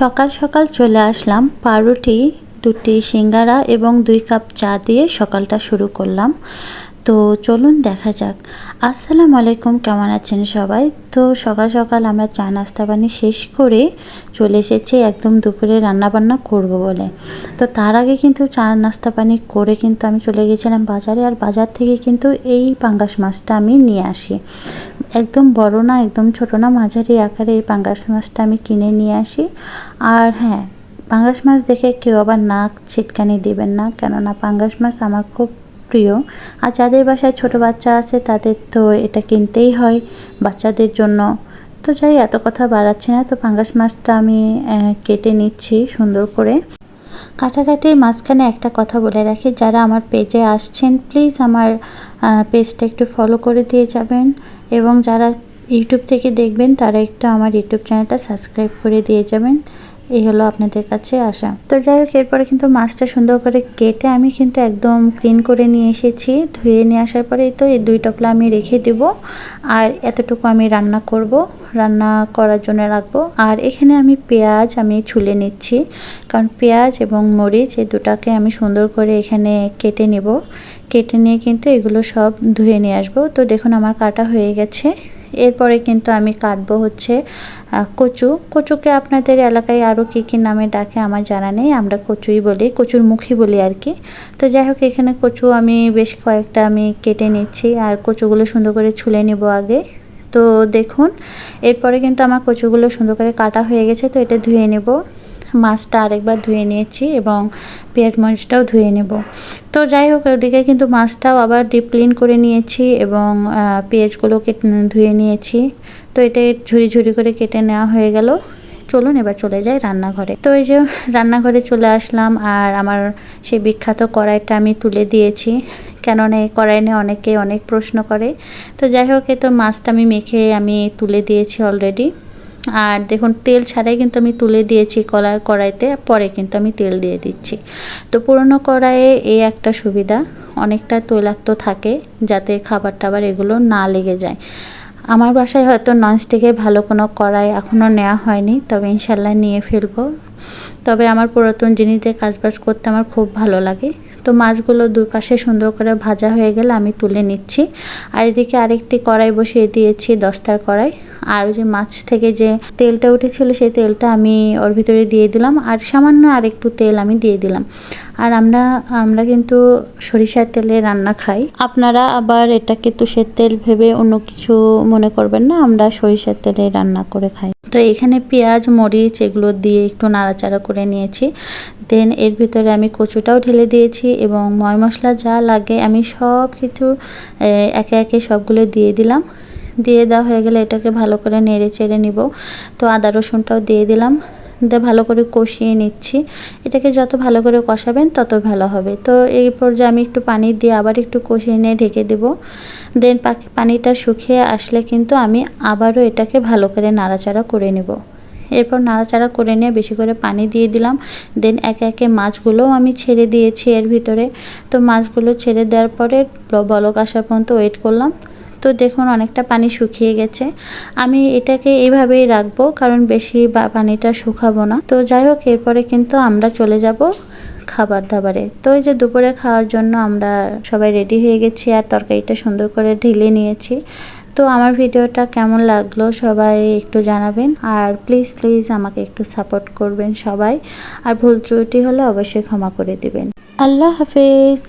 সকাল সকাল চলে আসলাম। পাউরুটি, দুটি সিঙ্গারা এবং দুই কাপ চা দিয়ে সকালটা শুরু করলাম। তো চলুন দেখা যাক। আসসালামু আলাইকুম, কেমন আছেন সবাই? তো সকাল সকাল আমরা চা নাস্তা পানি শেষ করে চলে এসেছি একদম দুপুরে রান্নাবান্না করব বলে। তো তার আগে কিন্তু চা নাস্তা পানি করে কিন্তু আমি চলে গেছিলাম বাজারে। আর বাজার থেকে কিন্তু এই পাঙ্গাস মাছটা আমি নিয়ে আসি। একদম বড় না, একদম ছোট না, মাঝারি আকারে এই পাঙ্গাস মাছটা আমি কিনে নিয়ে আসি। আর হ্যাঁ পাঙ্গাস মাছ দেখে কেউ আবার নাক ছিটকানি দিবেন না, কেননা পাঙ্গাস মাছ আমার খুব প্রিয়। আর যাদের বাসায় ছোট বাচ্চা আছে, তাদের তো এটা কিনতেই হয় বাচ্চাদের জন্য। তো যাই, এত কথা বাড়াচ্ছি না, তো পাঙ্গাস মাছটা আমি কেটে নিচ্ছি সুন্দর করে। কাটাকাটির মাঝখানে একটা কথা বলে রাখি, যারা আমার পেজে আসছেন প্লিজ আমার পেজটা একটু ফলো করে দিয়ে যাবেন এবং যারা ইউটিউব থেকে দেখবেন, তারা একটু আমার ইউটিউব চ্যানেলটা সাবস্ক্রাইব করে দিয়ে যাবেন। এই হলো আপনাদের কাছে আসা। তো যাই হোক, এরপরে কিন্তু মাছটা সুন্দর করে কেটে আমি কিন্তু একদম ক্লিন করে নিয়ে এসেছি। ধুয়ে নিয়ে আসার পরেই তো এই দুই টপলা আমি রেখে দেব। আর এতটুকু আমি রান্না করব, রান্না করার জন্য রাখব। আর এখানে আমি পেঁয়াজ আমি ছুলে নিচ্ছি। কারণ পেঁয়াজ এবং মরিচ এই দুটাকে আমি সুন্দর করে এখানে কেটে নেব। কেটে নিয়ে কিন্তু এগুলো সব ধুয়ে নিয়ে আসব। তো দেখুন, আমার কাটা হয়ে গেছে। এরপরে কিন্তু আমি কাটবো হচ্ছে কচু। কচুকে আপনাদের এলাকায় আরও কী কী নামে ডাকে আমার জানা নেই, আমরা কচুই বলি, কচুর মুখী বলি আর কি। তো যাই হোক, এখানে কচু আমি বেশ কয়েকটা আমি কেটে নিচ্ছি আর কচুগুলো সুন্দর করে ছুলে নেব আগে। তো দেখুন, এরপরে কিন্তু আমার কচুগুলো সুন্দর করে কাটা হয়ে গেছে, তো এটা ধুয়ে নেব। মাছটা আরেকবার ধুয়ে নিয়েছি এবং পেঁয়াজ মরিচটাও ধুয়ে নেব। তো যাই হোক, ওদিকে কিন্তু মাছটাও আবার ডিপ ক্লিন করে নিয়েছি এবং পেঁয়াজগুলোকে ধুয়ে নিয়েছি। তো এটা ঝুরি ঝুরি করে কেটে নেওয়া হয়ে গেল। চলুন এবার চলে যাই রান্নাঘরে। তো এই যে রান্নাঘরে চলে আসলাম আর আমার সেই বিখ্যাত কড়াইটা আমি তুলে দিয়েছি। কেননা এই কড়াই নিয়ে অনেকে অনেক প্রশ্ন করে। তো যাই হোক, এ তো মাছটা আমি মেখে আমি তুলে দিয়েছি অলরেডি আর দেখুন, তেল ছাড়াই কিন্তু আমি তুলে দিয়েছি কড়া কড়াইতে, পরে কিন্তু আমি তেল দিয়ে দিচ্ছি। তো পুরনো কড়াইয়ে এই একটা সুবিধা, অনেকটা তৈলাক্ত থাকে যাতে খাবার টাবার এগুলো না লেগে যায়। আমার বাসায় হয়তো ননস্টিকের ভালো কোনো কড়াই এখনও নেওয়া হয়নি, তবে ইনশাল্লাহ নিয়ে ফেলব। তবে আমার পুরাতন জিনিস কাজবাজ করতে আমার খুব ভালো লাগে। তো মাছগুলো দুই পাশে সুন্দর করে ভাজা হয়ে গেলে আমি তুলে নিচ্ছি। আর এদিকে আরেকটি কড়াই বসিয়ে দিয়েছি দস্তার কড়াই। আর যে মাছ থেকে যে তেলটা উঠেছিল সেই তেলটা আমি ওর ভিতরে দিয়ে দিলাম। আর সামান্য আরেকটু তেল আমি দিয়ে দিলাম। আর আমরা আমরা কিন্তু সরিষার তেলে রান্না খাই। আপনারা আবার এটাকে তুষের তেল ভেবে অন্য কিছু মনে করবেন না? আমরা সরিষার তেলে রান্না করে খাই। তো এখানে পেঁয়াজ, মরিচ এগুলো দিয়ে একটু নাড়াচাড়া করে নিয়েছি। দেন এর ভিতরে আমি কচুটাও ঢেলে দিয়েছি এবং ময় মশলা যা লাগে আমি সব কিছু একে একে সবগুলো দিয়ে দিলাম। দিয়ে দেওয়া হয়ে গেলে এটাকে ভালো করে নেড়ে চেড়ে নিব। তো আদা রসুনটাও দিয়ে দিলাম। দিয়ে ভালো করে কষিয়ে নিচ্ছি। এটাকে যত ভালো করে কষাবেন তত ভালো হবে। তো এই পর্যায়ে আমি একটু পানি দিয়ে আবার একটু কষিয়ে নিয়ে ঢেকে দেব। দেন পানিটা শুকিয়ে আসলে কিন্তু আমি আবারও এটাকে ভালো করে নাড়াচাড়া করে নেব। এরপর নাড়াচাড়া করে নিয়ে বেশি করে পানি দিয়ে দিলাম। দেন একে একে মাছগুলোও আমি ছেড়ে দিয়েছি এর ভিতরে। তো মাছগুলো ছেড়ে দেওয়ার পরে বলক আসার পর্যন্ত ওয়েট করলাম। তো দেখুন অনেকটা পানি শুকিয়ে গেছে। আমি এটাকে এইভাবেই রাখব, কারণ বেশি পানিটা শুকাবো না। তো যাই হোক, এরপরে কিন্তু আমরা চলে যাব খাবার দাবারে। তো এই যে দুপুরে খাওয়ার জন্য আমরা সবাই রেডি হয়ে গেছি আর তরকারিটা সুন্দর করে ঢেলে নিয়েছি। তো আমার ভিডিওটা কেমন লাগল সবাই একটু জানাবেন। আর প্লিজ প্লিজ আমাকে একটু সাপোর্ট করবেন সবাই। আর ভুল ত্রুটি হলে অবশ্যই ক্ষমা করে দেবেন। আল্লাহ হাফেজ।